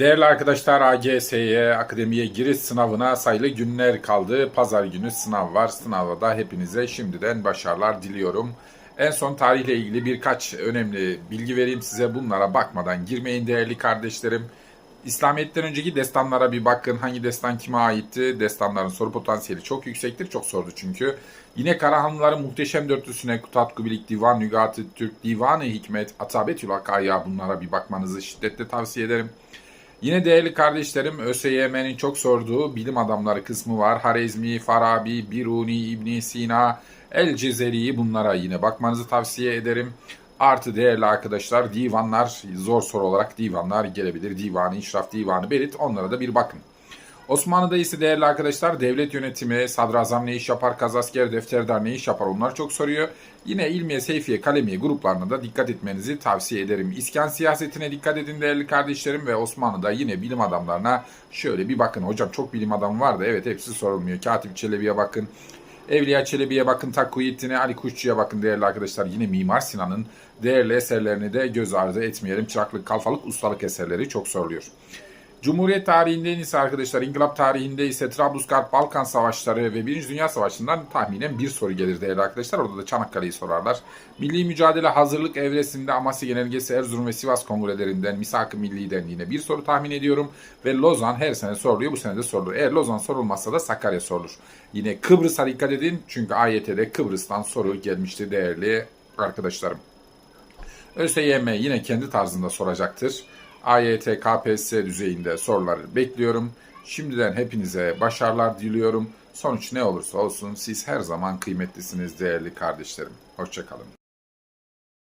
Değerli arkadaşlar AGS'ye, akademiye giriş sınavına sayılı günler kaldı. Pazar günü sınav var. Sınava da hepinize şimdiden başarılar diliyorum. En son tarihle ilgili birkaç önemli bilgi vereyim size. Bunlara bakmadan girmeyin değerli kardeşlerim. İslamiyet'ten önceki destanlara bir bakın. Hangi destan kime aitti? Destanların soru potansiyeli çok yüksektir. Çok sordu çünkü. Yine Karahanlıların muhteşem dörtlüsüne Kutat Kubilik Divan, Nügat-ı Türk, Divan-ı Hikmet, Atabetül Hakaya bunlara bir bakmanızı şiddetle tavsiye ederim. Yine değerli kardeşlerim ÖSYM'nin çok sorduğu bilim adamları kısmı var. Harezmi, Farabi, Biruni, İbn Sina, El Cezeri'yi bunlara yine bakmanızı tavsiye ederim. Artı değerli arkadaşlar divanlar zor soru olarak divanlar gelebilir. Divanı, İşraf Divanı, Berit onlara da bir bakın. Osmanlı'da ise değerli arkadaşlar devlet yönetimi, sadrazam ne iş yapar, kazasker, defterdar ne iş yapar onlar çok soruyor. Yine ilmiye, seyfiye, kalemiye gruplarına da dikkat etmenizi tavsiye ederim. İskan siyasetine dikkat edin değerli kardeşlerim ve Osmanlı'da yine bilim adamlarına şöyle bir bakın. Hocam çok bilim adamı var da evet hepsi sorulmuyor. Katip Çelebi'ye bakın. Evliya Çelebi'ye bakın, Takkuyettin'e, Ali Kuşçu'ya bakın değerli arkadaşlar. Yine Mimar Sinan'ın değerli eserlerini de göz ardı etmeyelim. Çıraklık, kalfalık, ustalık eserleri çok soruluyor. Cumhuriyet tarihinde arkadaşlar İnkılap tarihinde ise Trablusgarp, Balkan Savaşları ve Birinci Dünya Savaşı'ndan tahminen bir soru gelir değerli arkadaşlar. Orada da Çanakkale'yi sorarlar. Milli mücadele hazırlık evresinde Amasya Genelgesi, Erzurum ve Sivas kongrelerinden, Misak-ı Milli'den yine bir soru tahmin ediyorum. Ve Lozan her sene soruluyor. Bu sene de sorulur. Eğer Lozan sorulmazsa da Sakarya sorulur. Yine Kıbrıs'a dikkat edin. Çünkü AYT'de Kıbrıs'tan soru gelmişti değerli arkadaşlarım. ÖSYM yine kendi tarzında soracaktır. AYT, KPSS düzeyinde soruları bekliyorum. Şimdiden hepinize başarılar diliyorum. Sonuç ne olursa olsun siz her zaman kıymetlisiniz değerli kardeşlerim. Hoşçakalın.